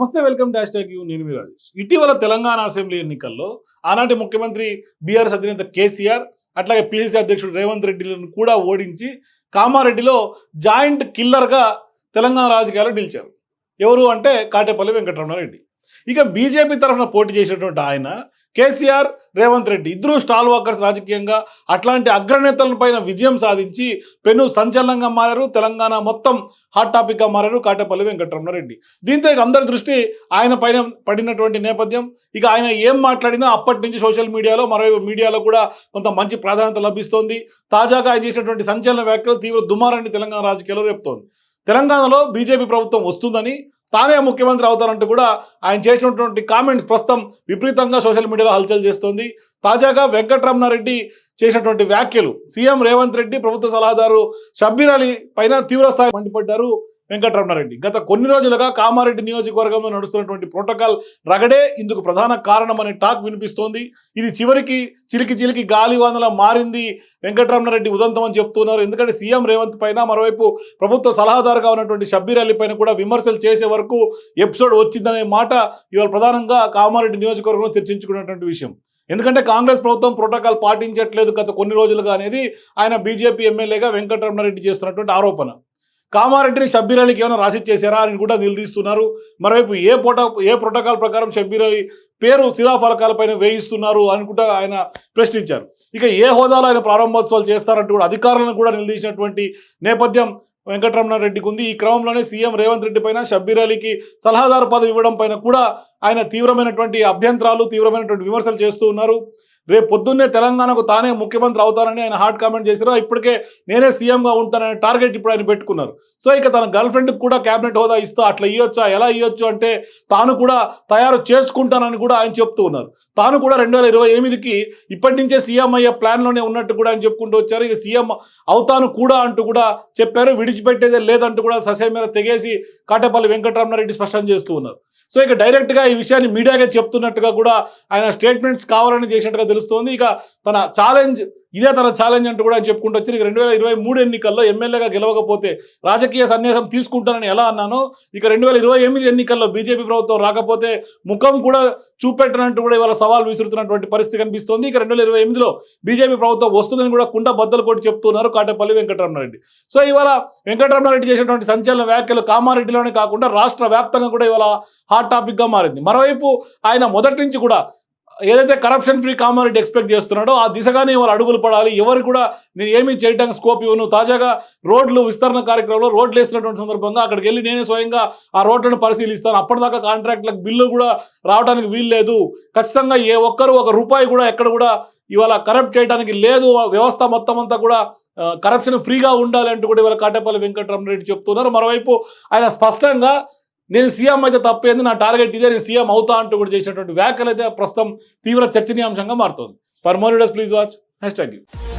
నమస్తే welcome dash tag you. నేను మీ రాజేష్. ఇటీవల తెలంగాణ అసెంబ్లీ ఎన్నికల్లో ఆనాటి ముఖ్యమంత్రి బీఆర్ఎస్ అధినేత కేసీఆర్ అట్లాగే పిఎస్సీ అధ్యక్షుడు రేవంత్ రెడ్డిలను కూడా ఓడించి కామారెడ్డిలో జాయింట్ కిల్లర్గా తెలంగాణ రాజకీయాల్లో నిలిచారు. ఎవరు అంటే కాటేపల్లి వెంకటరమణారెడ్డి. ఇక బీజేపీ తరఫున పోటీ చేసినటువంటి ఆయన కేసీఆర్ రేవంత్ రెడ్డి ఇద్దరు స్టాల్ వాకర్స్ రాజకీయంగా అట్లాంటి అగ్రనేతల పైన విజయం సాధించి పెను సంచలనంగా మారారు. తెలంగాణ మొత్తం హాట్ టాపిక్గా మారారు కాటేపల్లి వెంకటరమణారెడ్డి. దీంతో ఇక అందరి దృష్టి ఆయన పైన పడినటువంటి నేపథ్యం. ఇక ఆయన ఏం మాట్లాడినా అప్పటి నుంచి సోషల్ మీడియాలో మరో మీడియాలో కూడా కొంత మంచి ప్రాధాన్యత లభిస్తోంది. తాజాగా ఆయన చేసినటువంటి సంచలన వ్యాఖ్యలు తీవ్ర దుమారాన్ని తెలంగాణ రాజకీయాల్లో రేపుతోంది. తెలంగాణలో బీజేపీ ప్రభుత్వం వస్తుందని తానే ముఖ్యమంత్రి అవుతారంటూ కూడా ఆయన చేసినటువంటి కామెంట్స్ ప్రస్తుతం విపరీతంగా సోషల్ మీడియాలో హల్చల్ చేస్తోంది. తాజాగా వెంకటరమణారెడ్డి చేసినటువంటి వ్యాఖ్యలు సీఎం రేవంత్ రెడ్డి ప్రభుత్వ సలహాదారు షబ్బీర్ అలీ పైన తీవ్రస్థాయి మండిపడ్డారు. వెంకటరమణారెడ్డి. గత కొన్ని రోజులుగా కామారెడ్డి నియోజకవర్గంలో నడుస్తున్నటువంటి ప్రోటోకాల్ రగడే ఇందుకు ప్రధాన కారణం అనే టాక్ వినిపిస్తోంది. ఇది చివరికి చిలికి చిలికి గాలివానలా మారింది. వెంకటరమణారెడ్డి ఉదంతం అని చెప్తున్నారు. ఎందుకంటే సీఎం రేవంత్ పైన మరోవైపు ప్రభుత్వ సలహాదారుగా ఉన్నటువంటి షబ్బీర్ అలీ పైన కూడా విమర్శలు చేసే వరకు ఎపిసోడ్ వచ్చిందనే మాట ఇవాళ ప్రధానంగా కామారెడ్డి నియోజకవర్గంలో చర్చించుకున్నటువంటి విషయం. ఎందుకంటే కాంగ్రెస్ ప్రభుత్వం ప్రోటోకాల్ పాటించట్లేదు గత కొన్ని రోజులుగా అనేది ఆయన బీజేపీ ఎమ్మెల్యేగా వెంకటరమణారెడ్డి చేస్తున్నటువంటి ఆరోపణ. కామారెడ్డిని షబ్బీర్ అలీకి ఏమైనా రాసిచ్చేశారా అని కూడా నిలదీస్తున్నారు. మరోవైపు ఏ ప్రోటో ఏ ప్రోటోకాల్ ప్రకారం షబ్బీర్ అలీ పేరు శిలాఫలకాలపైన వేయిస్తున్నారు అని కూడా ఆయన ప్రశ్నించారు. ఇక ఏ హోదాలో ఆయన ప్రారంభోత్సవాలు చేస్తారంటూ కూడా అధికారులను కూడా నిలదీసినటువంటి నేపథ్యం వెంకటరమణ రెడ్డికి ఉంది. ఈ క్రమంలోనే సీఎం రేవంత్ రెడ్డి పైన షబ్బీర్ అలీకి సలహాదారు పదవి ఇవ్వడం పైన కూడా ఆయన తీవ్రమైనటువంటి అభ్యంతరాలు తీవ్రమైనటువంటి విమర్శలు చేస్తూ ఉన్నారు. రేపు పొద్దున్నే తెలంగాణకు తానే ముఖ్యమంత్రి అవుతానని ఆయన హార్ట్ కామెంట్ చేశారు. ఇప్పటికే నేనే సీఎంగా ఉంటానని టార్గెట్ ఇప్పుడు ఆయన పెట్టుకున్నారు. సో ఇక తన గర్ల్ ఫ్రెండ్కి కూడా క్యాబినెట్ హోదా ఇస్తా అట్లా ఇవ్వచ్చా ఎలా ఇవ్వచ్చు అంటే తాను కూడా తయారు చేసుకుంటానని కూడా ఆయన చెప్తూ ఉన్నారు. తాను కూడా రెండు వేల ఇరవై ఎనిమిదికి ఇప్పటి నుంచే సీఎం అయ్యే ప్లాన్లోనే ఉన్నట్టు కూడా ఆయన చెప్పుకుంటూ వచ్చారు. ఇక సీఎం అవుతాను కూడా అంటూ కూడా చెప్పారు. విడిచిపెట్టేదే లేదంటూ కూడా ససేమేర తెగేసి కాటేపల్లి వెంకటరమణారెడ్డి స్పష్టం చేస్తూ ఉన్నారు. సో ఇక డైరెక్ట్గా ఈ విషయాన్ని మీడియాగా చెప్తున్నట్టుగా కూడా ఆయన స్టేట్మెంట్స్ కావాలని చేసినట్టుగా తెలుస్తోంది. ఇక తన ఛాలెంజ్ ఇదే తన ఛాలెంజ్ అంటూ కూడా ఆయన చెప్పుకుంటూ వచ్చి ఇక రెండు వేల ఇరవై మూడు ఎన్నికల్లో ఎమ్మెల్యేగా గెలవకపోతే రాజకీయ సన్యాసం తీసుకుంటానని ఎలా అన్నానో ఇక రెండు వేల ఇరవై ఎనిమిది ఎన్నికల్లో బీజేపీ ప్రభుత్వం రాకపోతే ముఖం కూడా చూపెట్టనంటూ కూడా ఇవాళ సవాల్ విసురుతున్నటువంటి పరిస్థితి కనిపిస్తోంది. ఇక రెండు వేల ఇరవై ఎనిమిదిలో బీజేపీ ప్రభుత్వం వస్తుందని కూడా కుండ బద్దలు కొట్టి చెప్తున్నారు కాటేపల్లి వెంకటరమణారెడ్డి. సో ఇవాళ వెంకటరమణారెడ్డి చేసినటువంటి సంచలన వ్యాఖ్యలు కామారెడ్డిలోనే కాకుండా రాష్ట్ర వ్యాప్తంగా కూడా ఇవాళ హాట్ టాపిక్గా మారింది. మరోవైపు ఆయన మొదటి నుంచి కూడా ఏదైతే కరప్షన్ ఫ్రీ కామారెడ్డి ఎక్స్పెక్ట్ చేస్తున్నాడో ఆ దిశగానే వాళ్ళు అడుగులు పడాలి. ఎవరు కూడా నేను ఏమీ చేయడానికి స్కోప్ ఇవ్వను. తాజాగా రోడ్లు విస్తరణ కార్యక్రమంలో రోడ్లు వేస్తున్నటువంటి సందర్భంగా అక్కడికి వెళ్ళి నేనే స్వయంగా ఆ రోడ్లను పరిశీలిస్తాను. అప్పటిదాకా కాంట్రాక్ట్లకు బిల్లు కూడా రావడానికి వీలు లేదు ఖచ్చితంగా ఏ ఒక్కరు ఒక రూపాయి కూడా ఎక్కడ కూడా ఇవాళ కరప్ట్ చేయడానికి లేదు. వ్యవస్థ మొత్తం అంతా కూడా కరప్షన్ ఫ్రీగా ఉండాలి అంటూ కూడా ఇవాళ కాటేపల్లి వెంకటరమణరెడ్డి చెప్తున్నారు. మరోవైపు ఆయన స్పష్టంగా నేను సీఎం అయితే తప్పేంది నా టార్గెట్ ఇదే నేను సీఎం అవుతా అంటూ కూడా చేసినటువంటి వ్యాఖ్యలు అయితే ప్రస్తుతం తీవ్ర చర్చనీయాంశంగా మారుతోంది. For more please watch hash tag you